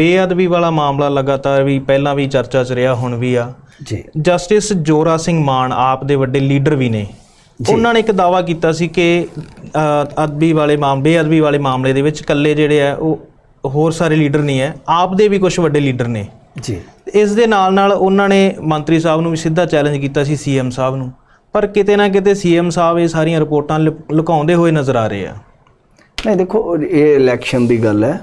ਬੇਅਦਬੀ ਵਾਲਾ ਮਾਮਲਾ ਲਗਾਤਾਰ ਵੀ ਪਹਿਲਾਂ ਵੀ ਚਰਚਾ 'ਚ ਰਿਹਾ ਹੁਣ ਵੀ ਆ। ਜੀ। ਜਸਟਿਸ ਜੋਰਾ ਸਿੰਘ ਮਾਨ ਆਪ ਦੇ ਵੱਡੇ ਲੀਡਰ ਵੀ ਨੇ। ਉਹਨਾਂ ਨੇ ਇੱਕ ਦਾਵਾ ਕੀਤਾ ਸੀ ਕਿ ਅਦਬੀ ਵਾਲੇ ਮਾਮਲੇ ਬੇਅਦਬੀ ਵਾਲੇ ਮਾਮਲੇ ਦੇ ਵਿੱਚ ਇਕੱਲੇ ਜਿਹੜੇ ਆ ਉਹ ਹੋਰ ਸਾਰੇ ਲੀਡਰ ਨਹੀਂ ਹੈ ਆਪ ਦੇ ਵੀ ਕੁਝ ਵੱਡੇ ਲੀਡਰ ਨੇ। ਜੀ। ਇਸ ਦੇ ਨਾਲ ਨਾਲ ਉਹਨਾਂ ਨੇ ਮੰਤਰੀ ਸਾਹਿਬ ਨੂੰ ਵੀ ਸਿੱਧਾ ਚੈਲੰਜ ਕੀਤਾ ਸੀ ਸੀਐਮ ਸਾਹਿਬ ਨੂੰ। ਪਰ ਕਿਤੇ ਨਾ ਕਿਤੇ ਸੀਐਮ ਸਾਹਿਬ ਇਹ ਸਾਰੀਆਂ ਰਿਪੋਰਟਾਂ ਲੁਕਾਉਂਦੇ ਹੋਏ ਨਜ਼ਰ ਆ ਰਹੇ ਆ। ਨਹੀਂ ਦੇਖੋ ਇਹ ਇਲੈਕਸ਼ਨ ਦੀ ਗੱਲ ਹੈ।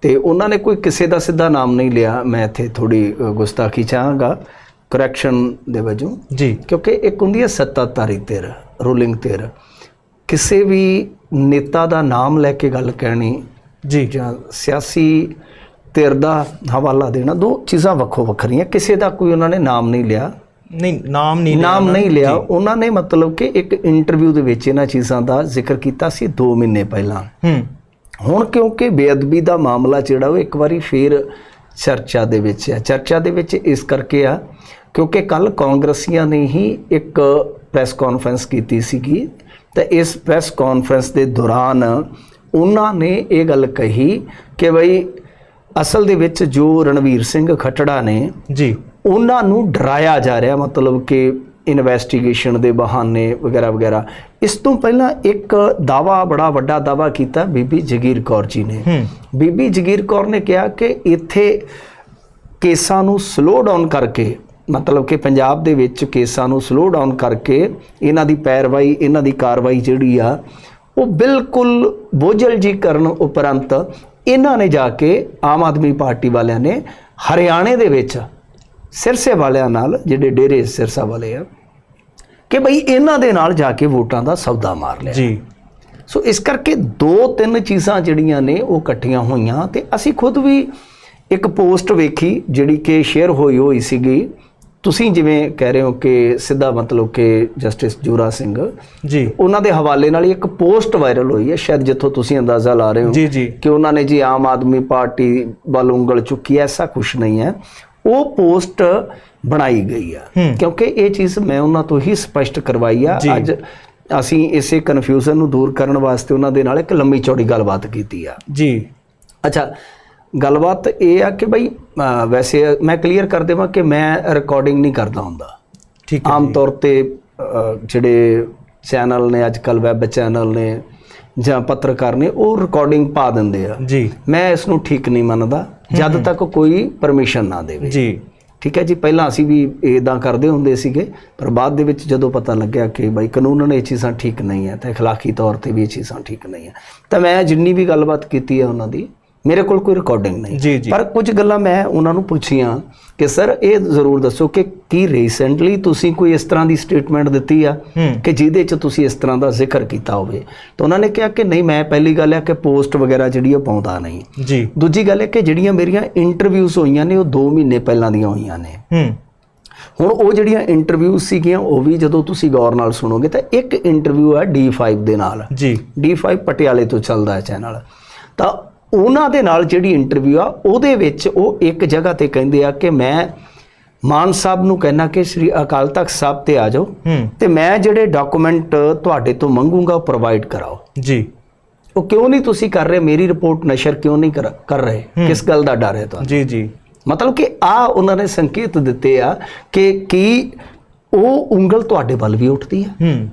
ਤੇ ਉਹਨਾਂ ਨੇ ਕੋਈ ਕਿਸੇ ਦਾ ਸਿੱਧਾ ਨਾਮ ਨਹੀਂ ਲਿਆ। ਮੈਂ ਇੱਥੇ ਥੋੜੀ ਗੁਸਤਾਖੀ ਚਾਹਾਂਗਾ ਕਰੈਕਸ਼ਨ ਦੇ ਵਜੋਂ। ਜੀ। ਕਿਉਂਕਿ ਇੱਕ ਹੁੰਦੀ ਹੈ ਸੱਤਾਧਾਰੀ ਧਿਰ ਰੂਲਿੰਗ ਧਿਰ। ਕਿਸੇ ਵੀ ਨੇਤਾ ਦਾ ਨਾਮ ਲੈ ਕੇ ਗੱਲ ਕਹਿਣੀ ਜੀ। ਜਾਂ ਸਿਆਸੀ ਧਿਰ ਦਾ ਹਵਾਲਾ ਦੇਣਾ ਦੋ ਚੀਜ਼ਾਂ ਵੱਖੋ ਵੱਖਰੀਆਂ। ਕਿਸੇ ਦਾ ਕੋਈ ਉਹਨਾਂ ਨੇ ਨਾਮ ਨਹੀਂ ਲਿਆ। ਨਹੀਂ ਨਾਮ ਨਹੀਂ ਨਾਮ ਨਹੀਂ। ਲਿਆ। ਉਹਨਾਂ ਨੇ ਮਤਲਬ ਕਿ ਇੱਕ ਇੰਟਰਵਿਊ ਦੇ ਵਿੱਚ ਇਹਨਾਂ ਚੀਜ਼ਾਂ ਦਾ ਜ਼ਿਕਰ ਕੀਤਾ ਸੀ 2 ਮਹੀਨੇ ਪਹਿਲਾਂ। ਹੂੰ। ਹੁਣ ਕਿਉਂਕਿ ਬੇਅਦਬੀ ਦਾ ਮਾਮਲਾ ਜਿਹੜਾ ਉਹ ਇੱਕ ਵਾਰੀ ਫੇਰ ਚਰਚਾ ਦੇ ਵਿੱਚ ਹੈ ਚਰਚਾ ਦੇ ਵਿੱਚ ਇਸ ਕਰਕੇ ਆ ਕਿਉਂਕਿ ਕੱਲ ਕਾਂਗਰਸੀਆਂ ਨੇ ਹੀ ਇੱਕ ਪ੍ਰੈਸ ਕਾਨਫਰੰਸ ਕੀਤੀ ਸੀਗੀ ਤੇ ਇਸ ਪ੍ਰੈਸ ਕਾਨਫਰੰਸ ਦੇ ਦੌਰਾਨ ਉਹਨਾਂ ਨੇ ਇਹ ਗੱਲ ਕਹੀ ਕਿ ਬਈ ਅਸਲ ਦੇ ਵਿੱਚ ਜੋ ਰਣਵੀਰ ਸਿੰਘ ਖੱਟੜਾ ਨੇ ਜੀ। ਉਹਨਾਂ ਨੂੰ ਡਰਾਇਆ ਜਾ ਰਿਹਾ ਮਤਲਬ ਕਿ ਇਨਵੈਸਟੀਗੇਸ਼ਨ ਦੇ ਬਹਾਨੇ ਵਗੈਰਾ ਵਗੈਰਾ। ਇਸ ਤੋਂ ਪਹਿਲਾਂ ਇੱਕ ਦਾਵਾ ਬੜਾ ਵੱਡਾ ਦਾਵਾ ਕੀਤਾ ਬੀਬੀ ਜਗੀਰ ਕੌਰ ਜੀ ਨੇ। ਬੀਬੀ ਜਗੀਰ ਕੌਰ ਨੇ ਕਿਹਾ ਕਿ ਇੱਥੇ ਕੇਸਾਂ ਨੂੰ ਸਲੋ ਡਾਊਨ ਕਰਕੇ ਮਤਲਬ ਕਿ ਪੰਜਾਬ ਦੇ ਵਿੱਚ ਕੇਸਾਂ ਨੂੰ ਸਲੋ ਡਾਊਨ ਕਰਕੇ ਇਹਨਾਂ ਦੀ ਪੈਰਵਾਈ ਇਹਨਾਂ ਦੀ ਕਾਰਵਾਈ ਜਿਹੜੀ ਆ ਉਹ ਬਿਲਕੁਲ ਬੋਝਲ ਜੀ ਕਰਨ ਉਪਰੰਤ ਇਹਨਾਂ ਨੇ ਜਾ ਕੇ ਆਮ ਆਦਮੀ ਪਾਰਟੀ ਵਾਲਿਆਂ ਨੇ ਹਰਿਆਣੇ ਦੇ ਵਿੱਚ ਸਿਰਸੇ ਵਾਲਿਆਂ ਨਾਲ ਜਿਹੜੇ ਡੇਰੇ ਸਿਰਸਾ ਵਾਲੇ ਆ ਕਿ ਬਈ ਇਹਨਾਂ ਦੇ ਨਾਲ ਜਾ ਕੇ ਵੋਟਾਂ ਦਾ ਸੌਦਾ ਮਾਰ ਲਿਆ। ਜੀ। ਸੋ ਇਸ ਕਰਕੇ ਦੋ ਤਿੰਨ ਚੀਜ਼ਾਂ ਜਿਹੜੀਆਂ ਨੇ ਉਹ ਇਕੱਠੀਆਂ ਹੋਈਆਂ ਤੇ ਅਸੀਂ ਖੁਦ ਵੀ ਇੱਕ ਪੋਸਟ ਵੇਖੀ ਜਿਹੜੀ ਕਿ ਸ਼ੇਅਰ ਹੋਈ ਹੋਈ ਸੀਗੀ। ਤੁਸੀਂ ਜਿਵੇਂ ਕਹਿ ਰਹੇ ਹੋ ਕਿ ਸਿੱਧਾ ਮਤਲਬ ਕਿ ਜਸਟਿਸ ਜੂਰਾ ਸਿੰਘ ਜੀ। ਉਹਨਾਂ ਦੇ ਹਵਾਲੇ ਨਾਲ ਹੀ ਇੱਕ ਪੋਸਟ ਵਾਇਰਲ ਹੋਈ ਹੈ। ਸ਼ਾਇਦ ਜਿੱਥੋਂ ਤੁਸੀਂ ਅੰਦਾਜ਼ਾ ਲਾ ਰਹੇ ਹੋ ਜੀ ਜੀ। ਕਿ ਉਹਨਾਂ ਨੇ ਜੀ ਆਮ ਆਦਮੀ ਪਾਰਟੀ ਵੱਲ ਉਂਗਲ ਚੁੱਕੀ ਐਸਾ ਕੁਝ ਨਹੀਂ ਹੈ। ਉਹ ਪੋਸਟ ਬਣਾਈ ਗਈ ਆ। ਕਿਉਂਕਿ ਇਹ ਚੀਜ਼ ਮੈਂ ਉਹਨਾਂ ਤੋਂ ਹੀ ਸਪਸ਼ਟ ਕਰਵਾਈ ਆ। ਅੱਜ ਅਸੀਂ ਇਸੇ ਕਨਫਿਊਜ਼ਨ ਨੂੰ ਦੂਰ ਕਰਨ ਵਾਸਤੇ ਉਹਨਾਂ ਦੇ ਨਾਲ ਇੱਕ ਲੰਮੀ ਚੌੜੀ ਗੱਲਬਾਤ ਕੀਤੀ ਆ। ਜੀ। ਅੱਛਾ ਗੱਲਬਾਤ ਇਹ ਆ ਕਿ ਬਈ ਵੈਸੇ ਮੈਂ ਕਲੀਅਰ ਕਰ ਦੇਵਾਂ ਕਿ ਮੈਂ ਰਿਕਾਰਡਿੰਗ ਨਹੀਂ ਕਰਦਾ ਹੁੰਦਾ। ਠੀਕ ਹੈ ਆਮ ਤੌਰ ਤੇ ਜਿਹੜੇ ਚੈਨਲ ਨੇ ਅੱਜ ਕੱਲ ਵੈਬ ਚੈਨਲ ਨੇ ਜਾਂ ਪੱਤਰਕਾਰ ਨੇ ਉਹ ਰਿਕਾਰਡਿੰਗ ਪਾ ਦਿੰਦੇ ਆ ਜੀ ਮੈਂ ਇਸ ਨੂੰ ਠੀਕ ਨਹੀਂ ਮੰਨਦਾ ਜਦ ਤੱਕ ਕੋਈ ਪਰਮਿਸ਼ਨ ਨਾ ਦੇਵੇ ਜੀ ਠੀਕ ਹੈ ਜੀ ਪਹਿਲਾਂ ਅਸੀਂ ਵੀ ਇਦਾਂ ਕਰਦੇ ਹੁੰਦੇ ਸੀਗੇ ਪਰ ਬਾਅਦ ਦੇ ਵਿੱਚ ਜਦੋਂ ਪਤਾ ਲੱਗਿਆ ਕਿ ਬਾਈ ਕਾਨੂੰਨ ਇਹ ਚੀਜ਼ਾਂ ਠੀਕ ਨਹੀਂ ਹੈ ਤੇ اخلاقی ਤੌਰ ਤੇ ਵੀ ਇਹ ਚੀਜ਼ਾਂ ਠੀਕ ਨਹੀਂ ਹੈ ਤਾਂ ਮੈਂ ਜਿੰਨੀ ਵੀ ਗੱਲਬਾਤ ਕੀਤੀ ਹੈ ਉਹਨਾਂ ਦੀ ਮੇਰੇ ਕੋਲ ਕੋਈ ਰਿਕਾਰਡਿੰਗ ਨਹੀਂ। ਪਰ ਕੁਝ ਗੱਲਾਂ ਮੈਂ ਉਹਨਾਂ ਨੂੰ ਪੁੱਛੀਆਂ ਕਿ ਸਰ ਇਹ ਜ਼ਰੂਰ ਦੱਸੋ ਕਿ ਕੀ ਰੀਸੈਂਟਲੀ ਤੁਸੀਂ ਕੋਈ ਇਸ ਤਰ੍ਹਾਂ ਦੀ ਸਟੇਟਮੈਂਟ ਦਿੱਤੀ ਆ ਕਿ ਜਿਹਦੇ 'ਚ ਤੁਸੀਂ ਇਸ ਤਰ੍ਹਾਂ ਦਾ ਜ਼ਿਕਰ ਕੀਤਾ ਹੋਵੇ? ਤਾਂ ਉਹਨਾਂ ਨੇ ਕਿਹਾ ਕਿ ਨਹੀਂ ਮੈਂ ਪਹਿਲੀ ਗੱਲ ਹੈ ਕਿ ਪੋਸਟ ਵਗੈਰਾ ਜਿਹੜੀ ਉਹ ਪਾਉਂਦਾ ਨਹੀਂ। ਜੀ। ਦੂਜੀ ਗੱਲ ਹੈ ਕਿ ਜਿਹੜੀਆਂ ਮੇਰੀਆਂ ਇੰਟਰਵਿਊਜ਼ ਹੋਈਆਂ ਨੇ ਉਹ 2 ਮਹੀਨੇ ਪਹਿਲਾਂ ਦੀਆਂ ਹੋਈਆਂ ਨੇ। ਹੂੰ। ਹੁਣ ਉਹ ਜਿਹੜੀਆਂ ਇੰਟਰਵਿਊਜ਼ ਸੀਗੀਆਂ ਉਹ ਵੀ ਜਦੋਂ ਤੁਸੀਂ ਗੌਰ ਨਾਲ ਸੁਣੋਗੇ ਤਾਂ ਇੱਕ ਇੰਟਰਵਿਊ ਹੈ D5 ਦੇ ਨਾਲ। ਜੀ। D5 ਪਟਿਆਲੇ ਤੋਂ ਚੱਲਦਾ ਹੈ ਚੈਨਲ ਤਾਂ ਉਹਨਾਂ ਦੇ ਨਾਲ ਜਿਹੜੀ ਇੰਟਰਵਿਊ ਆ ਉਹਦੇ ਵਿੱਚ ਉਹ ਇੱਕ ਜਗ੍ਹਾ ਤੇ ਕਹਿੰਦੇ ਆ ਕਿ ਮੈਂ ਮਾਨ ਸਾਹਿਬ ਨੂੰ ਕਹਿਣਾ ਕਿ ਸ੍ਰੀ ਅਕਾਲ ਤਖਤ ਸਾਹਿਬ ਤੇ ਆ ਜਾਓ ਤੇ ਮੈਂ ਜਿਹੜੇ ਡਾਕੂਮੈਂਟ ਤੁਹਾਡੇ ਤੋਂ ਮੰਗੂੰਗਾ ਉਹ ਪ੍ਰੋਵਾਈਡ ਕਰਾਓ। ਜੀ। ਉਹ ਕਿਉਂ ਨਹੀਂ ਤੁਸੀਂ ਕਰ ਰਹੇ? ਮੇਰੀ ਰਿਪੋਰਟ ਨਸ਼ਰ ਕਿਉਂ ਨਹੀਂ ਕਰ ਰਹੇ? ਕਿਸ ਗੱਲ ਦਾ ਡਰ ਹੈ ਤੁਹਾਨੂੰ? ਜੀ ਜੀ। ਮਤਲਬ ਕਿ ਆ ਉਹਨਾਂ ਨੇ ਸੰਕੇਤ ਦਿੱਤੇ ਆ ਕਿ ਕੀ ਉਹ ਉਂਗਲ ਤੁਹਾਡੇ ਵੱਲ ਵੀ ਉੱਠਦੀ ਹੈ।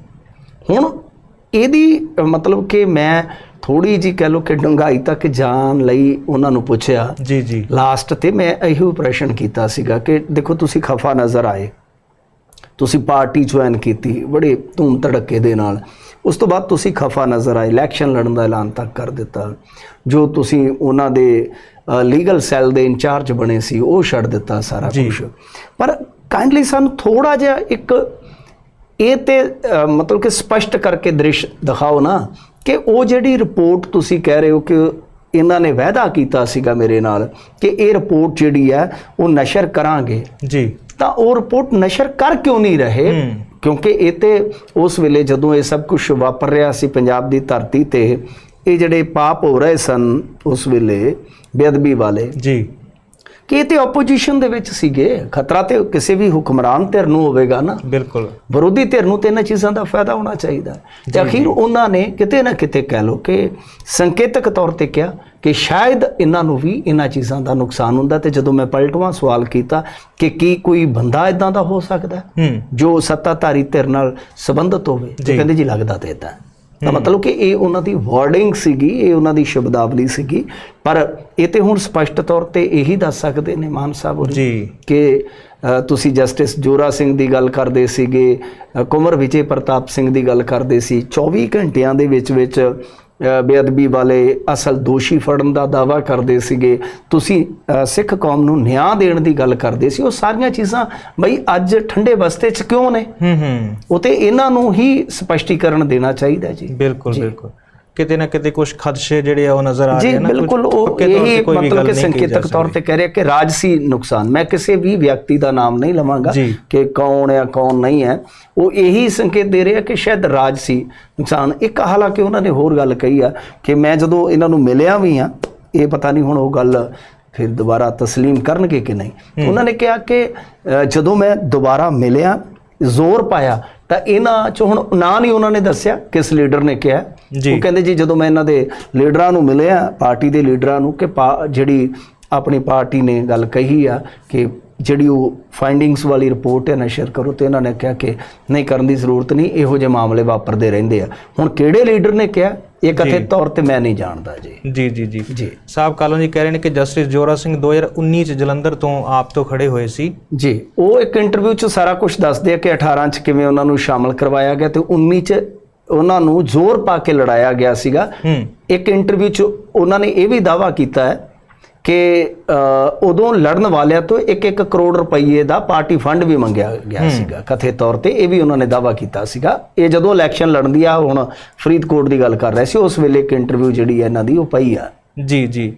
ਹੁਣ ਇਹਦੀ ਮਤਲਬ ਕਿ ਮੈਂ ਥੋੜੀ ਜੀ ਕਹਿ ਲੋ ਕਿ ਡੰਗਾਈ ਤੱਕ ਜਾਣ ਲਈ ਉਹਨਾਂ ਨੂੰ ਪੁੱਛਿਆ। ਜੀ ਜੀ। ਲਾਸਟ ਤੇ ਮੈਂ ਇਹੋ ਪ੍ਰਸ਼ਨ ਕੀਤਾ ਸੀਗਾ ਕਿ ਦੇਖੋ ਤੁਸੀਂ ਖਫਾ ਨਜ਼ਰ ਆਏ। ਤੁਸੀਂ ਪਾਰਟੀ ਜੁਆਇਨ ਕੀਤੀ ਬੜੇ ਧੂਮ ਧੜੱਕੇ ਦੇ ਨਾਲ। ਉਸ ਤੋਂ ਬਾਅਦ ਤੁਸੀਂ ਖਫਾ ਨਜ਼ਰ ਆਏ ਇਲੈਕਸ਼ਨ ਲੜਨ ਦਾ ਐਲਾਨ ਤੱਕ ਕਰ ਦਿੱਤਾ। ਜੋ ਤੁਸੀਂ ਉਹਨਾਂ ਦੇ ਲੀਗਲ ਸੈੱਲ ਦੇ ਇੰਚਾਰਜ ਬਣੇ ਸੀ ਉਹ ਛੱਡ ਦਿੱਤਾ ਸਾਰਾ। ਕੁਝ ਪਰ ਕਾਈਂਡਲੀ ਸਾਨੂੰ ਥੋੜਾ ਜਿਹਾ ਇੱਕ ਇਹ ਤੇ ਮਤਲਬ ਕਿ ਸਪਸ਼ਟ ਕਰਕੇ ਦ੍ਰਿਸ਼ ਦਿਖਾਓ ਨਾ। ਕਿ ਉਹ ਜਿਹੜੀ ਰਿਪੋਰਟ ਤੁਸੀਂ ਕਹਿ ਰਹੇ ਹੋ ਕਿ ਇਹਨਾਂ ਨੇ ਵਾਅਦਾ ਕੀਤਾ ਸੀਗਾ ਮੇਰੇ ਨਾਲ ਕਿ ਇਹ ਰਿਪੋਰਟ ਜਿਹੜੀ ਹੈ ਉਹ ਨਸ਼ਰ ਕਰਾਂਗੇ। ਜੀ। ਤਾਂ ਉਹ ਰਿਪੋਰਟ ਨਸ਼ਰ ਕਰ ਕਿਉਂ ਨਹੀਂ ਰਹੇ। ਕਿਉਂਕਿ ਇਹ ਤੇ ਉਸ ਵੇਲੇ ਜਦੋਂ ਇਹ ਸਭ ਕੁਝ ਵਾਪਰ ਰਿਹਾ ਸੀ ਪੰਜਾਬ ਦੀ ਧਰਤੀ ਤੇ ਇਹ ਜਿਹੜੇ ਪਾਪ ਹੋ ਰਹੇ ਸਨ ਉਸ ਵੇਲੇ ਬੇਅਦਬੀ ਵਾਲੇ ਜੀ। ਕਿ ਇਹ ਤੇ ਆਪੋਜੀਸ਼ਨ ਦੇ ਵਿੱਚ ਸੀਗੇ। ਖਤਰਾ ਤੇ ਕਿਸੇ ਵੀ ਹੁਕਮਰਾਨ ਧਿਰ ਨੂੰ ਹੋਵੇਗਾ ਨਾ। ਬਿਲਕੁਲ। ਵਿਰੋਧੀ ਧਿਰ ਨੂੰ ਤੇ ਇਹਨਾਂ ਚੀਜ਼ਾਂ ਦਾ ਫਾਇਦਾ ਹੋਣਾ ਚਾਹੀਦਾ। ਤੇ ਅਖੀਰ ਉਹਨਾਂ ਨੇ ਕਿਤੇ ਨਾ ਕਿਤੇ ਕਹਿ ਲੋ ਕਿ ਸੰਕੇਤਕ ਤੌਰ ਤੇ ਕਿਹਾ ਕਿ ਸ਼ਾਇਦ ਇਹਨਾਂ ਨੂੰ ਵੀ ਇਹਨਾਂ ਚੀਜ਼ਾਂ ਦਾ ਨੁਕਸਾਨ ਹੁੰਦਾ ਤੇ ਜਦੋਂ ਮੈਂ ਪਲਟਵਾਂ ਸਵਾਲ ਕੀਤਾ ਕਿ ਕੀ ਕੋਈ ਬੰਦਾ ਇਦਾਂ ਦਾ ਹੋ ਸਕਦਾ ਜੋ ਸੱਤਾਧਾਰੀ ਧਿਰ ਨਾਲ ਸੰਬੰਧਿਤ ਹੋਵੇ। ਤੇ ਜੀ। ਕਹਿੰਦੇ ਜੀ ਲੱਗਦਾ ਤੇ ਇਦਾਂ ਤਾਂ ਮਤਲਬ ਕਿ ਇਹ ਉਹਨਾਂ ਦੀ ਵਰਡਿੰਗ ਸੀਗੀ ਇਹ ਉਹਨਾਂ ਦੀ ਸ਼ਬਦਾਵਲੀ ਸੀਗੀ। ਪਰ ਇਹ ਤੇ ਹੁਣ ਸਪਸ਼ਟ ਤੌਰ ਤੇ ਇਹੀ ਦੱਸ ਸਕਦੇ ਨੇ ਮਾਨ ਸਾਹਿਬ ਹੋਰੀ ਜੀ। ਕਿ ਤੁਸੀਂ ਜਸਟਿਸ ਜੋਰਾ ਸਿੰਘ ਦੀ ਗੱਲ ਕਰਦੇ ਸੀਗੇ ਅ, ਕੁੰਵਰ ਵਿਜੇ ਪ੍ਰਤਾਪ ਸਿੰਘ ਦੀ ਗੱਲ ਕਰਦੇ ਸੀ। 24 ਘੰਟਿਆਂ ਦੇ ਵਿੱਚ ਵਿੱਚ ਬੇਅਦਬੀ ਵਾਲੇ ਅਸਲ ਦੋਸ਼ੀ ਫੜਨ ਦਾ ਦਾਵਾ ਕਰਦੇ ਸੀਗੇ। ਤੁਸੀਂ ਸਿੱਖ ਕੌਮ ਨੂੰ ਨਿਆਂ ਦੇਣ ਦੀ ਗੱਲ ਕਰਦੇ ਸੀ। ਉਹ ਸਾਰੀਆਂ ਚੀਜ਼ਾਂ ਬਈ ਅੱਜ ਠੰਡੇ ਬਸਤੇ 'ਚ ਕਿਉਂ ਨੇ? ਹੂੰ ਹੂੰ। ਉਹ ਤੇ ਇਹਨਾਂ ਨੂੰ ਹੀ ਸਪਸ਼ਟੀਕਰਨ ਦੇਣਾ ਚਾਹੀਦਾ ਜੀ। ਬਿਲਕੁਲ ਬਿਲਕੁਲ। ਕਿਤੇ ਨਾ ਕਿਤੇ ਕੁਝ ਖਦਸ਼ੇ ਜਿਹੜੇ ਆ ਉਹ ਨਜ਼ਰ ਆ ਰਹੇ ਨਾ ਬਿਲਕੁਲ ਉਹ ਇਹ ਮਤਲਬ ਕਿ ਸੰਕੇਤਕ ਤੌਰ ਤੇ ਕਹਿ ਰਿਹਾ ਕਿ ਰਾਜਸੀ ਨੁਕਸਾਨ। ਮੈਂ ਕਿਸੇ ਵੀ ਵਿਅਕਤੀ ਦਾ ਨਾਮ ਨਹੀਂ ਲਵਾਂਗਾ। ਕਿ ਕੌਣ ਹੈ ਕੌਣ ਨਹੀਂ ਹੈ। ਉਹ ਇਹੀ ਸੰਕੇਤ ਦੇ ਰਿਹਾ ਕਿ ਸ਼ਾਇਦ ਰਾਜਸੀ ਨੁਕਸਾਨ। ਇੱਕ ਹਾਲਾਂਕਿ ਉਹਨਾਂ ਨੇ ਹੋਰ ਗੱਲ ਕਹੀ ਆ ਕਿ ਮੈਂ ਜਦੋਂ ਇਹਨਾਂ ਨੂੰ ਮਿਲਿਆ ਵੀ ਆ ਇਹ ਪਤਾ ਨਹੀਂ ਹੁਣ ਉਹ ਗੱਲ ਫਿਰ ਦੁਬਾਰਾ ਤਸਲੀਮ ਕਰਨਗੇ ਕਿ ਨਹੀਂ। ਉਹਨਾਂ ਨੇ ਕਿਹਾ ਕਿ ਜਦੋਂ ਮੈਂ ਦੁਬਾਰਾ ਮਿਲਿਆ ਜ਼ੋਰ ਪਾਇਆ ਤਾਂ ਇਹਨਾਂ ਚ ਹੁਣ ਨਾਂ ਨਹੀਂ ਉਹਨਾਂ ਨੇ ਦੱਸਿਆ ਕਿਸ ਲੀਡਰ ਨੇ ਕਿਹਾ। ਉਹ ਕਹਿੰਦੇ ਜੀ ਜਦੋਂ ਮੈਂ ਇਹਨਾਂ ਦੇ ਲੀਡਰਾਂ ਨੂੰ ਮਿਲਿਆ ਪਾਰਟੀ ਦੇ ਲੀਡਰਾਂ ਨੂੰ ਕਿ ਜਿਹੜੀ ਆਪਣੀ ਪਾਰਟੀ ਨੇ ਗੱਲ ਕਹੀ ਆ ਕਿ ਜਿਹੜੀ ਉਹ ਫਾਈਂਡਿੰਗਸ ਵਾਲੀ ਰਿਪੋਰਟ ਹੈ ਨਾ ਸ਼ੇਅਰ ਕਰੋ ਤੇ ਇਹਨਾਂ ਨੇ ਕਿਹਾ ਕਿ ਨਹੀਂ ਕਰਨ ਦੀ ਜ਼ਰੂਰਤ ਨਹੀਂ ਇਹੋ ਜਿਹੇ ਮਾਮਲੇ ਵਾਪਰਦੇ ਰਹਿੰਦੇ ਆ। ਹੁਣ ਕਿਹੜੇ ਲੀਡਰ ਨੇ ਕਿਹਾ? ਇਹ ਕਥਿਤ ਤੌਰ ਤੇ ਮੈਂ ਨਹੀਂ ਜਾਣਦਾ ਜੀ। ਜੀ ਜੀ ਜੀ। ਜੀ। ਸਾਹਿਬ ਕਾਲੋਂ ਜੀ ਕਹਿ ਰਹੇ ਨੇ ਕਿ ਜਸਟਿਸ ਜੋਰਾ ਸਿੰਘ 2019 ਚ ਜਲੰਧਰ ਤੋਂ ਆਪ ਤੋਂ ਖੜੇ ਹੋਏ ਸੀ। ਜੀ ਉਹ ਇੱਕ ਇੰਟਰਵਿਊ 'ਚ ਸਾਰਾ ਕੁਝ ਦੱਸਦੇ ਆ ਕਿ 18 'ਚ ਕਿਵੇਂ ਉਹਨਾਂ ਨੂੰ ਸ਼ਾਮਲ ਕਰਵਾਇਆ ਗਿਆ ਤੇ 19 'ਚ ਉਹਨਾਂ ਨੂੰ ਜ਼ੋਰ ਪਾ ਕੇ ਲੜਾਇਆ ਗਿਆ ਸੀਗਾ। ਇੱਕ ਇੰਟਰਵਿਊ 'ਚ ਉਹਨਾਂ ਨੇ ਇਹ ਵੀ ਦਾਵਾ ਕੀਤਾ ਹੈ ਕਿ ਉਦੋਂ ਲੜਨ ਵਾਲਿਆਂ ਤੋਂ 1-1 ਕਰੋੜ ਰੁਪਏ ਦਾ ਪਾਰਟੀ ਫੰਡ ਵੀ ਮੰਗਿਆ ਗਿਆ ਸੀਗਾ ਕਥਿਤ ਤੌਰ ਤੇ। ਇਹ ਵੀ ਉਹਨਾਂ ਨੇ ਦਾਵਾ ਕੀਤਾ ਸੀਗਾ। ਇਹ ਜਦੋਂ ਇਲੈਕਸ਼ਨ ਲੜਨ ਦੀ ਆ ਹੁਣ ਫਰੀਦਕੋਟ ਦੀ ਗੱਲ ਕਰ ਰਹੇ ਸੀ ਉਸ ਵੇਲੇ ਇੱਕ ਇੰਟਰਵਿਊ ਜਿਹੜੀ ਹੈ ਇਹਨਾਂ ਦੀ ਉਹ ਪਈ ਆ। ਜੀ ਜੀ।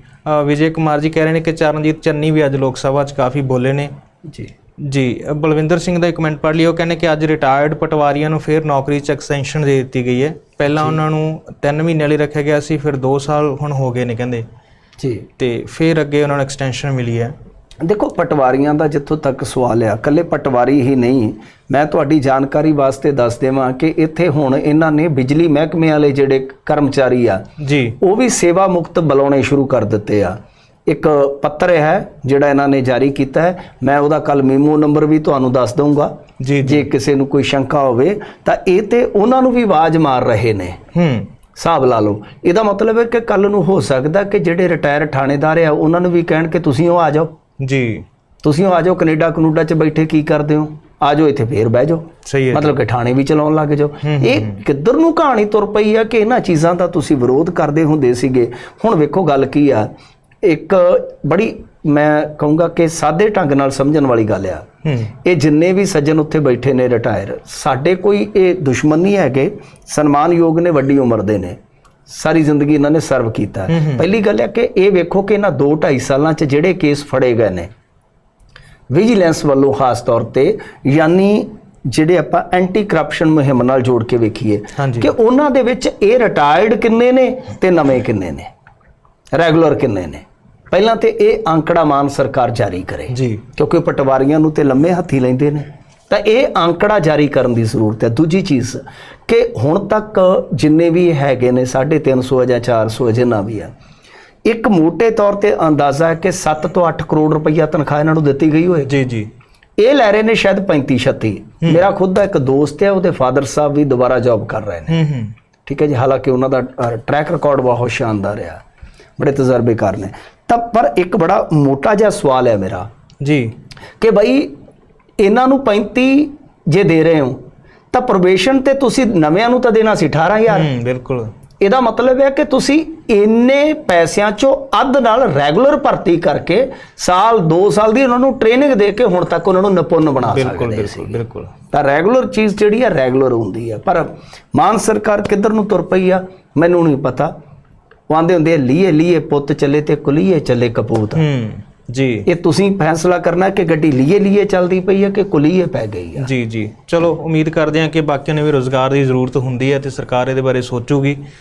ਵਿਜੇ ਕੁਮਾਰ ਜੀ ਕਹਿ ਰਹੇ ਨੇ ਕਿ ਚਰਨਜੀਤ ਚੰਨੀ ਵੀ ਅੱਜ ਲੋਕ ਸਭਾ 'ਚ ਕਾਫੀ ਬੋਲੇ ਨੇ। ਜੀ। ਜੀ ਬਲਵਿੰਦਰ ਸਿੰਘ ਦਾ ਇੱਕ ਕਮੈਂਟ ਪੜ੍ਹ ਲਿਓ। ਕਹਿੰਦੇ ਕਿ ਅੱਜ ਰਿਟਾਇਰਡ ਪਟਵਾਰੀਆਂ ਨੂੰ ਫਿਰ ਨੌਕਰੀ 'ਚ ਐਕਸਟੈਂਸ਼ਨ ਦੇ ਦਿੱਤੀ ਗਈ ਹੈ। ਪਹਿਲਾਂ ਉਹਨਾਂ ਨੂੰ 3 ਮਹੀਨੇ ਲਈ ਰੱਖਿਆ ਗਿਆ ਸੀ ਫਿਰ 2 ਸਾਲ ਹੁਣ ਹੋ ਗਏ ਨੇ ਕਹਿੰਦੇ। ਜੀ। ਤੇ ਫਿਰ ਅੱਗੇ ਉਹਨਾਂ ਨੂੰ ਐਕਸਟੈਂਸ਼ਨ ਮਿਲੀ ਹੈ। ਦੇਖੋ ਪਟਵਾਰੀਆਂ ਦਾ ਜਿੱਥੋਂ ਤੱਕ ਸਵਾਲ ਆ ਕੱਲੇ ਪਟਵਾਰੀ ਹੀ ਨਹੀਂ। ਮੈਂ ਤੁਹਾਡੀ ਜਾਣਕਾਰੀ ਵਾਸਤੇ ਦੱਸ ਦੇਵਾਂ ਕਿ ਇੱਥੇ ਹੁਣ ਇਹਨਾਂ ਨੇ ਬਿਜਲੀ ਮਹਿਕਮੇ ਵਾਲੇ ਜਿਹੜੇ ਕਰਮਚਾਰੀ ਆ ਜੀ। ਉਹ ਵੀ ਸੇਵਾ ਮੁਕਤ ਬੁਲਾਉਣੇ ਸ਼ੁਰੂ ਕਰ ਦਿੱਤੇ ਆ। ਇੱਕ ਪੱਤਰ ਹੈ ਜਿਹੜਾ ਇਹਨਾਂ ਨੇ ਜਾਰੀ ਕੀਤਾ ਹੈ। ਮੈਂ ਉਹਦਾ ਕੱਲ ਮੀਮੋ ਨੰਬਰ ਵੀ ਤੁਹਾਨੂੰ ਦੱਸ ਦਊਂਗਾ। ਜੀ ਕਿਸੇ ਨੂੰ ਕੋਈ ਸ਼ੰਕਾ ਹੋਵੇ ਤਾਂ ਇਹ ਤੇ ਉਹਨਾਂ ਨੂੰ ਵੀ ਆਵਾਜ਼ ਮਾਰ ਰਹੇ ਨੇ। ਹੂੰ। ਹਿਸਾਬ ਲਾ ਲਓ। ਇਹਦਾ ਮਤਲਬ ਹੈ ਕਿ ਕੱਲ ਨੂੰ ਹੋ ਸਕਦਾ ਕਿ ਜਿਹੜੇ ਰਿਟਾਇਰ ਥਾਣੇਦਾਰ ਆ ਉਹਨਾਂ ਨੂੰ ਵੀ ਕਹਿਣ ਕਿ ਤੁਸੀਂ ਉਹ ਆ ਜਾਓ। ਜੀ। ਤੁਸੀਂ ਉਹ ਆ ਜਾਓ ਕੈਨੇਡਾ ਕਨੂਡਾ 'ਚ ਬੈਠੇ ਕੀ ਕਰਦੇ ਹੋ? ਆ ਜਾਓ ਇੱਥੇ ਫੇਰ ਬਹਿ ਜਾਓ। ਸਹੀ ਹੈ ਮਤਲਬ ਕਿ ਥਾਣੇ ਵੀ ਚਲਾਉਣ ਲੱਗ ਜਾਓ। ਇਹ ਕਿੱਧਰ ਨੂੰ ਕਹਾਣੀ ਤੁਰ ਪਈ ਆ ਕਿ ਇਹਨਾਂ ਚੀਜ਼ਾਂ ਦਾ ਤੁਸੀਂ ਵਿਰੋਧ ਕਰਦੇ ਹੁੰਦੇ ਸੀਗੇ? ਹੁਣ ਵੇਖੋ ਗੱਲ ਕੀ ਆ। ਇੱਕ ਬੜੀ ਮੈਂ ਕਹੂੰਗਾ ਕਿ ਸਾਦੇ ਢੰਗ ਨਾਲ ਸਮਝਣ ਵਾਲੀ ਗੱਲ ਆ। ਇਹ ਜਿੰਨੇ ਵੀ ਸੱਜਣ ਉੱਥੇ ਬੈਠੇ ਨੇ ਰਿਟਾਇਰ ਸਾਡੇ ਕੋਈ ਇਹ ਦੁਸ਼ਮਣ ਨਹੀਂ ਹੈਗੇ। ਸਨਮਾਨਯੋਗ ਨੇ ਵੱਡੀ ਉਮਰ ਦੇ ਨੇ। ਸਾਰੀ ਜ਼ਿੰਦਗੀ ਇਹਨਾਂ ਨੇ ਸਰਵ ਕੀਤਾ। ਪਹਿਲੀ ਗੱਲ ਹੈ ਕਿ ਇਹ ਵੇਖੋ ਕਿ ਇਹਨਾਂ 2 2.5 ਸਾਲਾਂ 'ਚ ਜਿਹੜੇ ਕੇਸ ਫੜੇ ਗਏ ਨੇ। ਵਿਜੀਲੈਂਸ ਵੱਲੋਂ ਖਾਸ ਤੌਰ ਤੇ ਯਾਨੀ ਜਿਹੜੇ ਆਪਾਂ ਐਂਟੀ ਕਰਪਸ਼ਨ ਮੁਹਿੰਮ ਨਾਲ ਜੋੜ ਕੇ ਵੇਖੀਏ। ਕਿ ਉਹਨਾਂ ਦੇ ਵਿੱਚ ਇਹ ਰਿਟਾਇਰਡ ਕਿੰਨੇ ਨੇ ਤੇ ਨਵੇਂ ਕਿੰਨੇ ਨੇ? ਰੈਗੂਲਰ ਕਿੰਨੇ ਨੇ? ਪਹਿਲਾਂ ਤੇ ਇਹ ਅੰਕੜਾ ਮਾਨ ਸਰਕਾਰ ਜਾਰੀ ਕਰੇ। ਜੀ। ਕਿਉਂਕਿ ਪਟਵਾਰੀਆਂ ਨੂੰ ਤੇ ਲੰਮੇ ਹੱਥੀ ਲੈਂਦੇ ਨੇ। ਤਾਂ ਇਹ ਅੰਕੜਾ ਜਾਰੀ ਕਰਨ ਦੀ ਜ਼ਰੂਰਤ ਹੈ। ਦੂਜੀ ਚੀਜ਼ ਕਿ ਹੁਣ ਤੱਕ ਜਿੰਨੇ ਵੀ ਹੈਗੇ ਨੇ 350 ਜਾਂ 400 ਜਿੰਨਾ ਵੀ ਆ ਇੱਕ ਮੋٹے ਤੌਰ ਤੇ ਅੰਦਾਜ਼ਾ ਹੈ ਕਿ 7 ਤੋਂ 8 ਕਰੋੜ ਰੁਪਈਆ ਤਨਖਾਹ ਇਹਨਾਂ ਨੂੰ ਦਿੱਤੀ ਗਈ ਹੋਏ। ਜੀ ਜੀ। ਇਹ ਲੈ ਰਹੇ ਨੇ ਸ਼ਾਇਦ 35 36 ਮੇਰਾ ਖੁਦ ਦਾ ਇੱਕ ਦੋਸਤ ਹੈ ਉਹਦੇ ਫਾਦਰ ਸਾਹਿਬ ਵੀ ਦੁਬਾਰਾ ਜੌਬ ਕਰ ਰਹੇ ਨੇ। ਹੂੰ ਹੂੰ। ਠੀਕ ਹੈ ਜੀ ਹਾਲਾਂਕਿ ਉਹਨਾਂ ਦਾ ਟਰੈਕ ਰਿਕਾਰਡ ਬਹੁਤ ਸ਼ਾਨਦਾਰ ਆ। ਬੜੇ ਤਜਰਬੇਕਾਰ ਨੇ। ਤਾਂ ਪਰ ਇੱਕ ਬੜਾ ਮੋਟਾ ਜਿਹਾ ਸਵਾਲ ਹੈ ਮੇਰਾ ਜੀ। ਕਿ ਭਾਈ ਇਹਨਾਂ ਨੂੰ 35 ਜੇ ਦੇ ਰਹੇ ਹੋ ਤਾਂ ਪ੍ਰੋਬੇਸ਼ਨ ਤੇ ਤੁਸੀਂ ਨਵਿਆਂ ਨੂੰ ਤਾਂ ਦੇਣਾ ਸੀ 18000 ਹੂੰ ਬਿਲਕੁਲ। ਇਹਦਾ ਮਤਲਬ ਹੈ ਕਿ ਤੁਸੀਂ ਇੰਨੇ ਪੈਸਿਆਂ ਚੋਂ ਅੱਧ ਨਾਲ ਰੈਗੂਲਰ ਭਰਤੀ ਕਰਕੇ ਸਾਲ 2 ਸਾਲ ਦੀ ਉਹਨਾਂ ਨੂੰ ਟ੍ਰੇਨਿੰਗ ਦੇ ਕੇ ਹੁਣ ਤੱਕ ਉਹਨਾਂ ਨੂੰ ਨਿਪੁੰਨ ਬਣਾ ਬਿਲਕੁਲ ਸਕਦੇ ਸੀ। ਬਿਲਕੁਲ ਬਿਲਕੁਲ। ਤਾਂ ਰੈਗੂਲਰ ਚੀਜ਼ ਜਿਹੜੀ ਆ ਰੈਗੂਲਰ ਹੁੰਦੀ ਆ। ਪਰ ਮਾਨ ਸਰਕਾਰ ਕਿੱਧਰ ਨੂੰ ਤੁਰ ਪਈ ਆ ਮੈਨੂੰ ਨਹੀਂ ਪਤਾ। ਉਹ ਆਂਦੇ ਹੁੰਦੇ ਆ, ਲੀਏ ਲੀਏ ਪੁੱਤ ਚੱਲੇ ਤੇ ਕੁਲੀਏ ਚੱਲੇ ਕਪੂਤ। ਹੂੰ ਜੀ। ਇਹ ਤੁਸੀਂ ਫੈਸਲਾ ਕਰਨਾ ਕਿ ਗੱਡੀ ਲੀਏ ਲੀਏ ਚੱਲਦੀ ਪਈ ਹੈ ਕਿ ਕੁਲੀਏ ਪੈ ਗਈ ਆ? ਜੀ ਜੀ। ਚਲੋ ਉਮੀਦ ਕਰਦੇ ਹਾਂ ਕਿ ਬਾਕੀਆਂ ਨੂੰ ਵੀ ਰੋਜ਼ਗਾਰ ਦੀ ਜ਼ਰੂਰਤ ਹੁੰਦੀ ਹੈ ਤੇ ਸਰਕਾਰ ਇਹਦੇ ਬਾਰੇ ਸੋਚੂਗੀ।